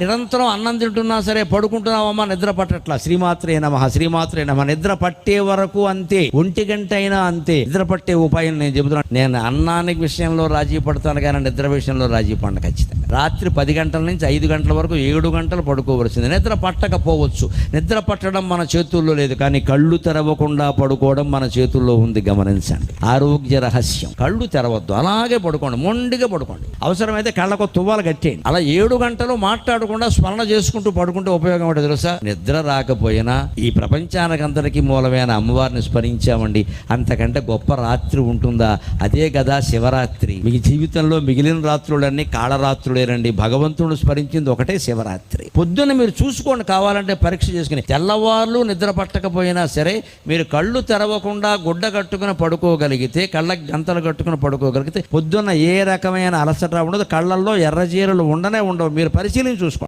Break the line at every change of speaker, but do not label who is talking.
నిరంతరం అన్నం తింటున్నా సరే పడుకుంటున్నామమ్మా నిద్ర పట్టట్లా. శ్రీమాత్రే నమ శ్రీమాత్రే నమ. నిద్ర పట్టే వరకు అంతే. ఒంటి గంట అయినా అంతే. నిద్ర పట్టే ఉపాయం నేను చెబుతున్నాను నేను అన్నానికి విషయంలో రాజీ పడతాను కానీ నిద్ర విషయంలో రాజీ పడను ఖచ్చితంగా. రాత్రి పది గంటల నుంచి ఐదు గంటల వరకు ఏడు గంటలు పడుకోవలసింది. నిద్ర పట్టకపోవచ్చు. నిద్ర పట్టడం మన చేతుల్లో లేదు కానీ కళ్ళు తెరవకుండా పడుకోవడం మన చేతుల్లో ఉంది. గమనించండి. ఆరోగ్య రహస్యం. కళ్ళు తెరవద్దు. అలాగే పడుకోండి. మొండిగా పడుకోండి. అవసరమైతే కళ్ళకు తువ్వాలు కట్టేయండి. అలా ఏడు గంటలు మాట్లాడు కాకుండా స్మరణ చేసుకుంటూ పడుకుంటే ఉపయోగం ఏంటో తెలుసా? నిద్ర రాకపోయినా ఈ ప్రపంచానికి అంతటికీ మూలమైన అమ్మవారిని స్మరించామండి. అంతకంటే గొప్ప రాత్రి ఉంటుందా? అదే కదా శివరాత్రి. మీ జీవితంలో మిగిలిన రాత్రులన్నీ కాళరాత్రులేనండి. భగవంతుడు స్మరించింది ఒకటే శివరాత్రి. పొద్దున్న మీరు చూసుకోండి కావాలంటే పరీక్ష చేసుకుని. తెల్లవార్లు నిద్ర పట్టకపోయినా సరే మీరు కళ్ళు తెరవకుండా గుడ్డ కట్టుకుని పడుకోగలిగితే కళ్ళకి గంతలు కట్టుకుని పడుకోగలిగితే పొద్దున్న ఏ రకమైన అలసట ఉండదు. కళ్ళల్లో ఎర్రజీరలు ఉండనే ఉండవు. మీరు పరిశీలించి చూసుకోండి.